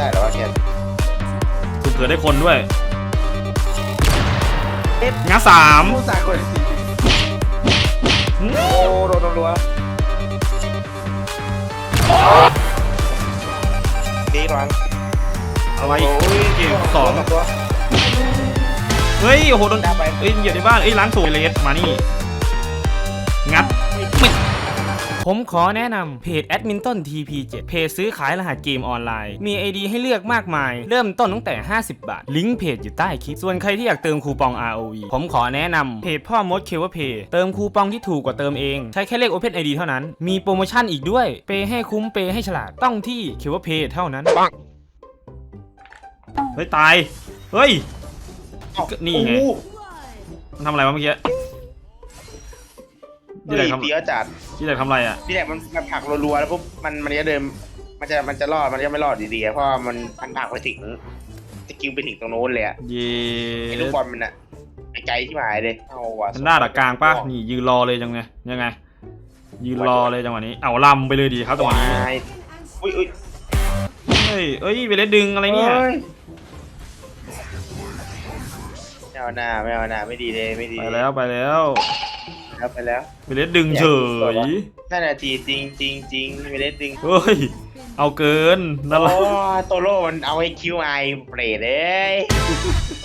ได้เหรอวะแค่ถูกเกิดได้คนด้วยเอ๊ะ งาสามผู้สายคนสี่โอ้โดนรัวดีรังอะไรโอ้ยเกมสองตัวเฮ้ย โอ้โห โดนได้ไปเอ้ยเหยียบในบ้านเอ้ยล้างสูตรเลสมานี่ งัดไม่ ผมขอแนะนำเพจแอดมินต้น TP7 เพจซื้อขายรหัสเกมออนไลน์ มี ID ให้เลือกมากมาย เริ่มต้นตั้งแต่ 50 บาท ลิงก์เพจอยู่ใต้คลิป ส่วนใครที่อยากเติมคูปอง ROV ผมขอแนะนำเพจพ่อมดเคเวเพย์เติมคูปองที่ถูกกว่าเติมเอง ใช้แค่เลข Open ID เท่านั้น มีโปรโมชั่นอีกด้วย เปย์ให้คุ้มเปย์ให้ฉลาด ต้องที่เคเวเพย์เท่านั้นปังเฮ้ยตาย เฮ้ย นี่ไงโอ้โหมันทำอะไรวะเมื่อกี้ ที่ไหนเฮ้ยทำเปียะจัดที่ไหนทำอะไรอะที่แรกมันมันผลักรัวๆแล้วปุ๊บมันมันจะเดินมันจะมันจะรอดมันจะไม่รอดดีๆอะเพราะว่ามันมันผลักไปถึงสกิลไปถึงตรงโน้นเลยอะเย่ไอ้ลูกบอลมันอะไปไกลที่หมายเลยเอาว่ะมันหน้าดักกลางปะนี่ยืนรอเลยจังไงยังไง ยืนรอเลยจังหวะนี้เอาลำไปเลยดีครับจังหวะนี้วายอุ้ยอุ้ยเฮ้ยเอ้ยไปเล่นดึงอะไรเนี่ยฮ้ไม่เอาหน้าไม่เอาหน้าไม่ดีเลยไม่ดีไปแล้วไปแล้ว แล้วไปแล้วไปเล่นดึงเฉยห้านาทีจริงจริงจริงไม่ได้จริงเฮ้ยเอาเกินนั่นแหโอ้ละโตโร่มันเอาไอคิวไอเปรตเลย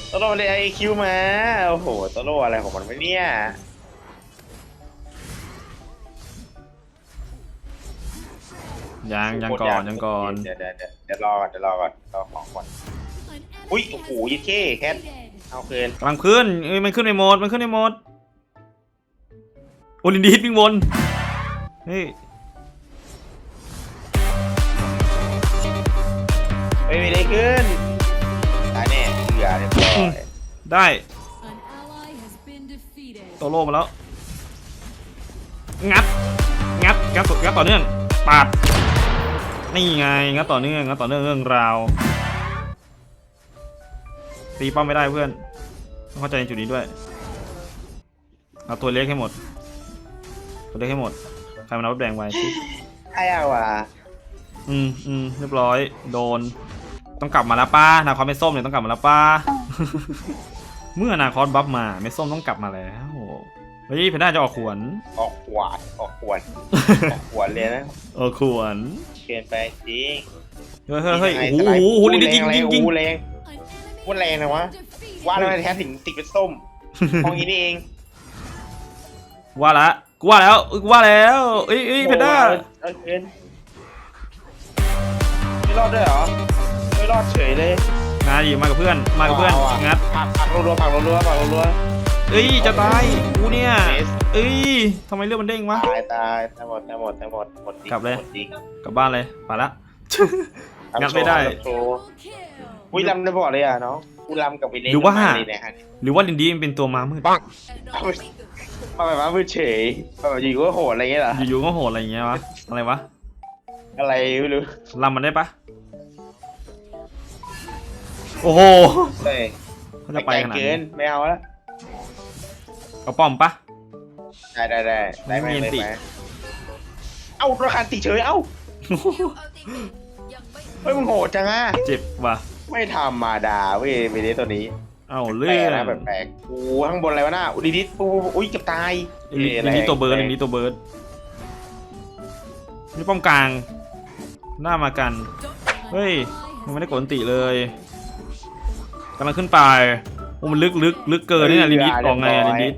โตโร่มันได้ไอคิวมาโอ้โหโตโร่อะไรของมันวะเนี่ยยังยังก่อนยังก่อนเดี๋ยวเดี๋ยวเดี๋ยวเดี๋ยวรอก่อนเดี๋ยวรอก่อนรอของก่อนอุ้ยโอ้โหยี่เท่แคทเอาเกินกำลังขึ้นเอ้ยมันขึ้นในโหมดมันขึ้นในโหมด โอลินดีฮิตวิ่งวนเฮ้ยเฮ้ยไม่ได้ขึ้นตายแน่เหลือเรียบร้อยได้ An ally has been defeated. โตโร่มาแล้ว งัด งัด งัดงัดต่อเนื่อง ปาด นี่ไง งัดต่อเนื่อง งัดต่อเนื่องเรื่องราว ตีป้อมไม่ได้เพื่อนต้องเข้าใจในจุดนี้ด้วย เอาตัวเล็กให้หมดตัว เล็กให้หมดใครมันเอาแบ่งไว้ไอ้เอาว่ะอืมอืมเรียบร้อย โดน ต้องกลับมาแล้วป้านาคอสไม่ส้มเนี่ยต้องกลับมาแล้วป้า เมื่อนาคอสบัฟมาไม่ส้มต้องกลับมาแล้วเฮ้ยเพนด้าจะออกขวน ออกขวานออกขวานออกขวานเลยนะออกขวนเกินไปจริงเฮ้ยเฮ้ยเฮ้ยยังไงโอ้โหสไลด์โอ้โหลิงยิงยิงยิงโอ้โหแรง An enemy พูดแรงนะวะ defeated. ว่าทำไมแท้ถึงติดเป็นส้มมองอย่างนี้นี่เอง ว่าละ กูว่าแล้วกูว่าแล้วเอ้ยเอ้ยเพนด้าเอาเกินไม่รอดด้วยเหรอ ไม่รอดเฉยเลยมาดิมากับเพื่อน มากับเพื่อนเอาะงัดผักผักรัวๆผักรัวๆผักรัวเอ้ย จะตาย กูเนี่ยเนสเอ้ยทำไมเลือดมันเด้งๆวะตายตายตายหมดตายหมดตายหมดหมดจริงกลับเลย หมดจริงกลับบ้านเลยไปละทำงัดไม่ได้โชว์โชว์ Double kill. อุ้ยลำได้บอกเลยอะน้องกูลำกับวินเลนหรือว่าเลยเนี่ยฮะหรือว่าลินดี้มันเป็นตัวม้ามืดปัง มาแบบว่ามือเฉยมาแบบอยู่ก็โหดอะไรเงี้ยเหรออยู่ๆก็โหดอะไรอย่างเงี้ยวะอะไรวะอะไรไม่รู้ลำมันได้ปะโอ้โหเฮ้ยเขาจะไปขนาดเกินี้นไม่เอาแล้วเอาป้อมปะ ได้ได้ได้ได้ไหมไม่มีได้ติไหมเอ้าราคาติเฉยเอ้าเฮ้ยมึงโหดจังอะเจ็บว่ะไม่ธรรมดาเว้ยเมเดสตัวนี้ เอาแปเรื่ลอกงนะแปลกๆโอ้ข้างบนอะไรวะหน้าอุยดิสปุ๊บปุ๊บปุ๊บอุ้ยเกับตายลิลินดี้ตัวเบิร์ดลินดี้ตัวเบิร์ดนี่ป้อมกลาง หน้ามากัน เฮ้ย มันไม่ได้กดอันติเลยกำลังขึ้นไปโอ้มันลึกลึกลึกเกินนี่นะลินดี้ออกไงอะลินดี้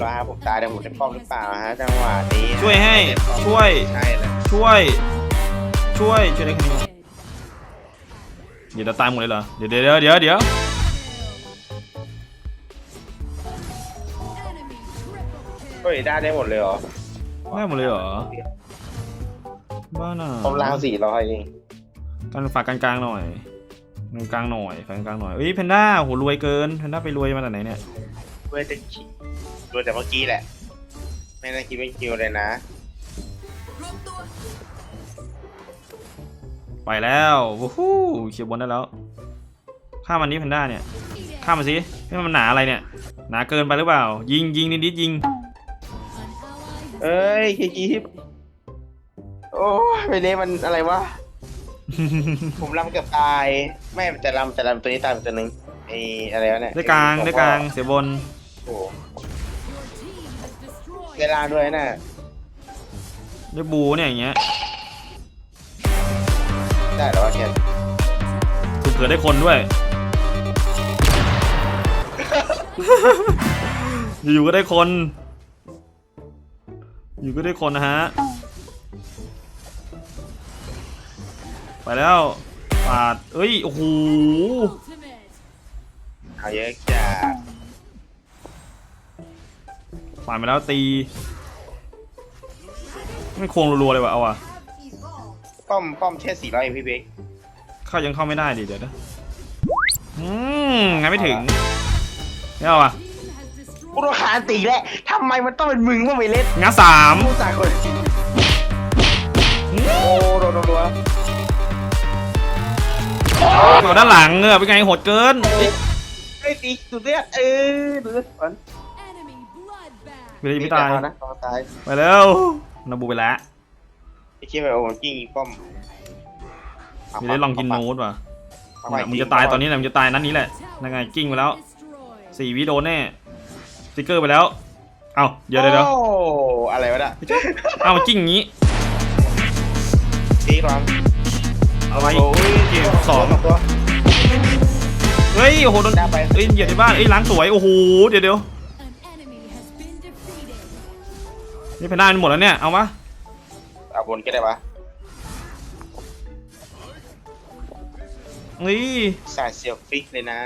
รอฮะผมตายแต่ผมได้ป้อมหรือเปล่าฮะจังหวะนี้ ช่วยให้ ช่วยใช่เลยช่วย ช่วยช่วยได้แค่นี้ เดี๋ยวจะตายหมดเลยเหรอ เดี๋ยวเดี๋ยวเดี๋ยวเดี๋ยว Enemy triple เฮ้ยได้ได้หมดเลยเหรอได้หมดเลยเหรอ บ้าน่ะผมล้างสี่ร้อยเองกันฝากกลางๆหน่อยกลางๆหน่อยฝากกลางๆหน่อยเอ้ยแพนด้าโหรวยเกินแพนด้าไปรวยมาจากไหนเนี่ยเพื่อจะคิดดูแต่เมื่อกี้แหละ ไม่ได้คิดเป็นคิวเลยนะ ไปแล้ววู้ฮู้เขียวบนได้แล้วฆ่ามันนี้แพนด้าเนี่ยฆ่ามันสิให้มันหนาอะไรเนี่ย หนาเกินไปหรือเปล่า ยิงยิงนิดๆยิง An ally has เอ้ยคีคีโอ้ยไปเล่มันอะไรวะ ผมลำเกือบตาย ไม่แต่ลำแต่ลำตัวนี้ตายไปตัวหนึงไอ้อะไรวะเนี่ยได้กลางได้กลางเสียบนโอ้โห Your team has destroyed เวลาด้วยน่ะได้บูเนี่ยอย่างเงี้ย ได้เหรอวะแกถูกเกิดได้คนด้วย อยู่ๆก็ได้คน อยู่ก็ได้คนนะฮะ ไปแล้วปาดเอ้ย โอ้โห ultimate. เอาเยอะจ้าปาดไปแล้วตี ไม่ควงรัวๆเลยว่ะ เอาอะ ป้อมป้อมแค่สี่ร้อยพี่เบกเข้ายังเข้าไม่ได้ดิเดี๋ยวนะอืมงั้นไม่ถึงไม่เอาอะ Team has กู destroyed รำคาญตีแล้วทำไมมันต้องเป็นมึงว่าไม่เล่นงั้นสามกูสายคนโอ้โดนโดนโดนเอาด้านหลังเออเป็นไงโหดเกินไอ้ยตีสุดเลือดเออดูเลือดก่อน enemy bloodbath. ไม่ได้ไม่ตายเอนะตายตายไปแล้วนาบูไปแล้วไอ้เชี่ยไปโอ้โหกิ้งป้อมมีได้ลองกินนูดว่ะเอาไปเนี่ยมึงจะตายตอนนี้แหละมึงจะตายนัดนี้แหละนั่นไงกิ้งไปแล้ว Destroyed. สี่วิโดนแน่สติ๊กเกอร์ไปแล้ว เอ้าเดี๋ยวเดี๋ยวเดี๋ยวโอ้อะไรวะน่ะเอ้ามันกิ้งอย่างงี้ตีความอะไรโอ้ยเกมสองตัวเฮ้ยโอ้โหโดนได้ไปเอ้ยเหยียดในบ้านเอ้ยล้างสวยโอ้โหเดี๋ยวเดี๋ยว An enemy has been defeated. นี่เพนด้ามันหมดแล้วเนี่ยเอามา เอาบนก็ได้ปะนี่สายเซียวฟิกเลยนะ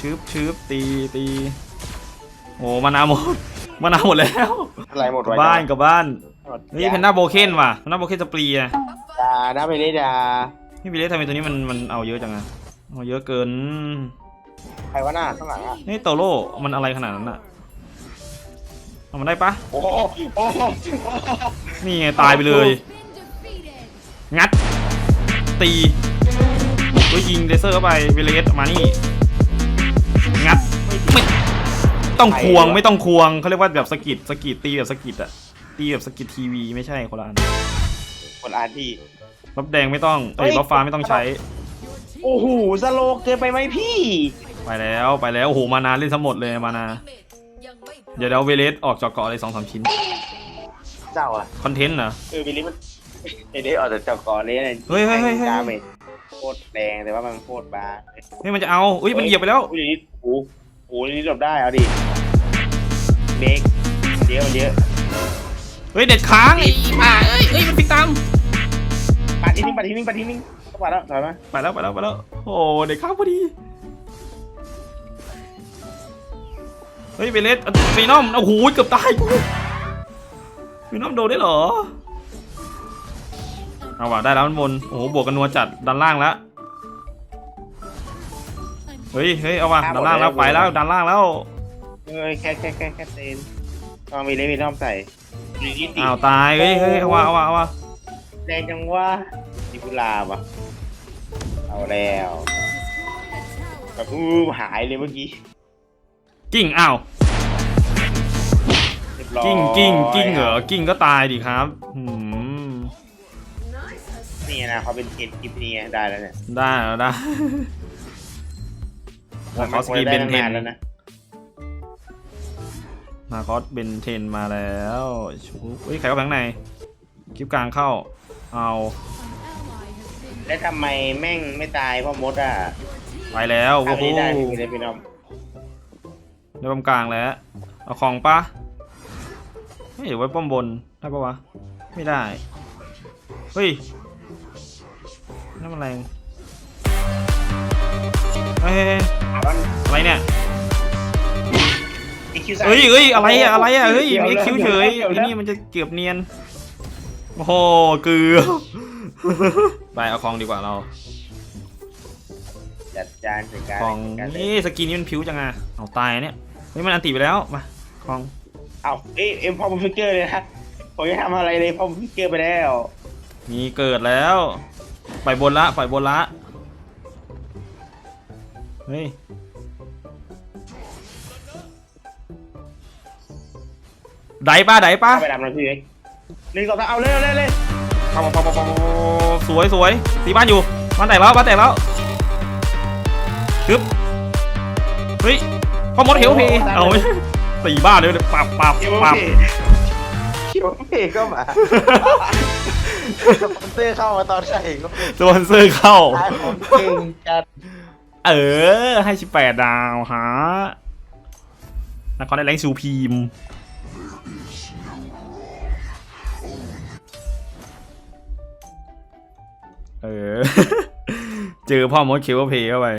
ชืบชืบตีตีโอ้มานาหมดมานาหมดแล้วอะไรหมดกลับไว้บ้านกลับบ้านหมดนี่เพนด้าโบเคนว่ะเพนด้าโบเคนสปรีอะดานะไปเลยดานี่วิเลสทำไมตัวนี้มันมันเอาเยอะจังอะเอาเยอะเกิน ใครวะหน้าข้างหลังอะนี่โตโร่มันอะไรขนาดนั้นอะ เอามันได้ปะโอ้โหโอ้โหนี่ไงตายไปเลย Been defeated. งัด ตีก็ยิงเลเซอร์เข้าไปวิเลสมานี่ งัด ไม่ต้องควงไม่ต้องควงเขาเรียกว่าแบบสกิดสกิดตีแบบสกิดอะตีแบบสกิดทีวีไม่ใช่คนละอันคนอ่านที่ บัฟแดงไม่ต้องเอ้ยเฮ้ยบัฟฟ้าไม่ต้องใช้ Your team โอ้โหสโลกเกินไปไหมพี่ ไปแล้วไปแล้วโอ้โหมานาเล่นทั้งหมดเลยมานา เดี๋ยวเดี๋ยวเวเลสออกจากเกาะเลยสองสามชิ้น เจ้าอะคอนเทนต์นะเออวิลลี่มันไอ้เด็กออกจากจอกอเลยนะเฮ้ยเฮ้ยเฮ้ยเฮ้ยดาเมจโคตรแรงแต่ว่ามันโคตรบางเฮ้ยมันจะเอาอุ้ยมันเหยียบไปแล้ว อุ้ยนี่โอ้โหโอ้โหนี่หลบได้เอาดิเบรกเดี๋ยวเดี๋ยวเฮ้ยเด็ดค้างไอ้บ้าเอ้ยเอ้ยมันปิดตามปัดทีนึงปัดทีนึงปัดทีนึงเข้ามาแล้วถอยมา ไปแล้วไปแล้วไปแล้ว โอ้เด็ดค้างพอดี เฮ้ยเวเลสฟีนอมโอ้โหเกือบตายกูฟีนอมโดนได้เหรอ เอาว่ะได้แล้วมันบนโอ้โหบวกกันนัวจัดดันล่างแล้วเฮ้ยเฮ้ยเอาว่ะดันล่างแล้วไปแล้วดันล่างแล้วเอ้ยแค่แค่แค่แค่เซนต้องมีเลมีน้อมใส่ดีที่ตีอ้าวตายเฮ้ยเฮ้ยเอาว่ะเอาว่ะเอาว่ะแรงจังว่าดิบุลาบอะเอาแล้ว destroyed a tower. แบบอู้หายเลยเมื่อกี้ กิ้งอ้าวเรียบร้อยกิ้งกิ้งกิ้งเหรอกิ้งก็ตายดิครับหืมนี่นะเขาเป็นเกมคลิปนี้ไงได้แล้วเนี่ยได้แล้วได้นาคอสกีเบนเทนมัควรได้ตั้งาแล้วนะนาคอสเบนเทนมาแล้วชูเฮ้ยใครเข้าไปข้างในคลิปกลางเข้าเอา An ally has been แล้วทำไมแม่งไม่ตายเพราะมดอะไปแล้วภาโอ้พโหนี้ ได้พี่เลยพี่น้องในป้อมกลางแล้ว เอาของปะไม่หรือไว้ป้อมบนได้ปะวะ ไม่ได้ เฮ้ยนั่นมันแรงเฮ้ยเฮ้ยเฮ้ยอะไรเนี่ยเฮ้ยเฮ้ยอะไรอะอะไรอะเฮ้ยมีคิ้วเฉยไอ้นี่มันจะเกือบเนียน โอ้โหเกือบไปเอาของดีกว่าเรา จัดจานจัดการของจัดการเลยนี่สกินนี่มันผิวจังอะเอาตายเนี่ยเฮ้ยมันอันติไปแล้วมาของเอาเอ้ยเอ็มพอมฟิกเกอร์เลยนะผมจะทำอะไรเลยพอมฟิกเกอร์ไปแล้วมีเกิดแล้วปล่อยบนละปล่อยบนละเฮ้ยไดป้าไดป้าเอาไปดำนะพี่เอ้ยหนึ่งสองสามเอาเร็วเร็วเร็ว ปั๊บปั๊บปั๊บปั๊บสวยสวยตีบ้านอยู่บ้านแตกแล้วบ้านแตกแล้ว ฮ้ยพ่อมดเฮลเพย์เอาไม่ตีบ้านเลยปับปับคิวปับเพคิวเพก็มาสปอนเซอร์เข้ามาตอนใส่ก็สปอนเซอร์เข้าขายของเก่งกันเออ ให้สิบแปดดาวฮะนครได้แรงซูพีมเออ เจอพ่อมดเคเบิลเพย์เข้าไป